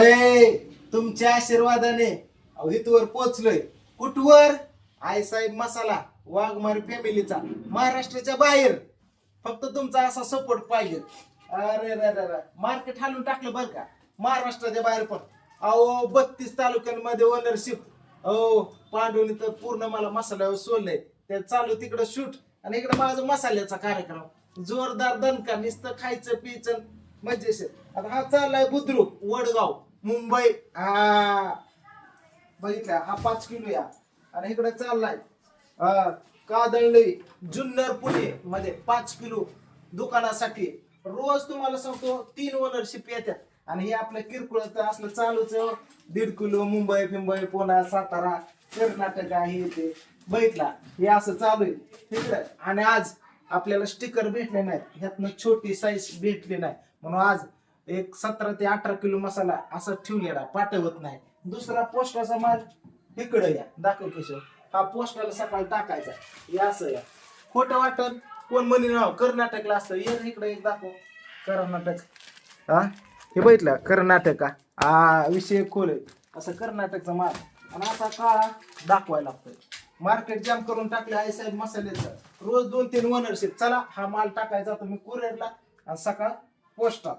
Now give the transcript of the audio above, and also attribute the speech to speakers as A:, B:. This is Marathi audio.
A: हे तुमच्या आशीर्वादाने. अहो, पोचलोय कुठवर? आई साहेब मसाला वाघमारी फॅमिलीचा महाराष्ट्राच्या बाहेर. फक्त तुमचा असा सपोर्ट पाहिजे. अरे रे रे मार्केट हालून टाकलं बरं का? महाराष्ट्राच्या बाहेर पण. अहो बत्तीस तालुक्यांमध्ये ओनरशिप हो पांडवनी तर पूर्ण मला मसाल्यावर सोडलंय. ते चालू तिकडं शूट आणि इकडं माझा मसाल्याचा कार्यक्रम. जोरदार दणका नुसतं खायचं पियचं. मजेशीर. आता हा चाललाय बुद्रुक वडगाव. मुंबई. हा बघितलं. हा पाच किलो या. आणि इकडे चाललाय. अं, कादळली जुन्नर पुणे मध्ये पाच किलो दुकानासाठी रोज तुम्हाला सांगतो तीन ओनरशिप येतात आणि हे आपलं किरकोळ तर असलं चालूच हो. दीड किलो मुंबई बिंबई पुणा सातारा कर्नाटक आहे ते बघितला? हे असं चालू आहे. आणि आज आपल्याला स्टिकर भेटले नाहीत. ह्यातनं छोटी साईज भेटली नाही. म्हणून आज एक सतरा ते अठरा किलो मसाला असं ठेवलेला पाठवत नाही. दुसरा पोस्टाचा माल इकडे या. दाखव केशव. हा पोस्टाला सकाळी टाकायचा. या असं या. खोटं वाटत कोण म्हणे नाव कर्नाटकला असतं. ये इकडे एक दाखव. कर्नाटक. हा? हे बघितलं? कर्नाटक. हा विषय खोल असं कर्नाटकचा माल. आणि असा काळा दाखवायला लागतोय. मार्केट जाम करून टाकले आहे साहेब मसाल्याचं. रोज दोन तीन ओनरशिप चला हा माल टाकायचा. तुम्ही कुरिअरला आणि सकाळ पोस्टात.